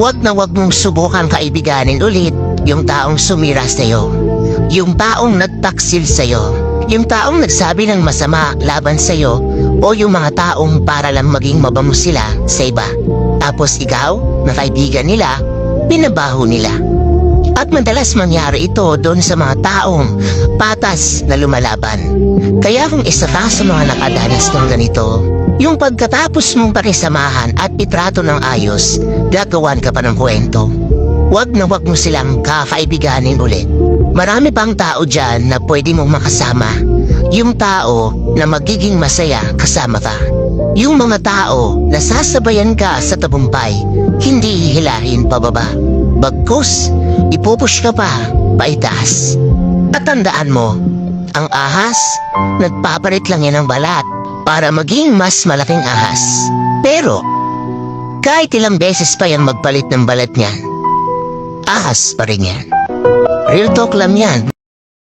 Huwag na huwag mong subukan kaibiganin ulit yung taong sumira sa'yo. Yung taong nagtaksil sa'yo. Yung taong nagsabi ng masama laban sa'yo o yung mga taong para lang maging mabango sila sa iba. Tapos ikaw, na kaibigan nila, binabaho nila. At madalas mangyari ito doon sa mga taong patas na lumalaban. Kaya kung isa ka sa mga nakadanas ng ganito, yung pagkatapos mong pakisamahan at itrato ng ayos, gagawan ka pa ng kwento. Huwag na huwag mo silang kakaibiganin ulit. Marami pang tao dyan na pwede mong makasama. Yung tao na magiging masaya kasama ka. Yung mga tao na sasabayan ka sa tabumpay, hindi hihilahin pababa. Bagkus, ipupush ka pa paitaas. At tandaan mo, ang ahas, nagpapalit lang yan ng balat para maging mas malaking ahas. Pero, kahit ilang beses pa yan magpalit ng balat niyan, ahas pa rin yan. Real talk lang yan.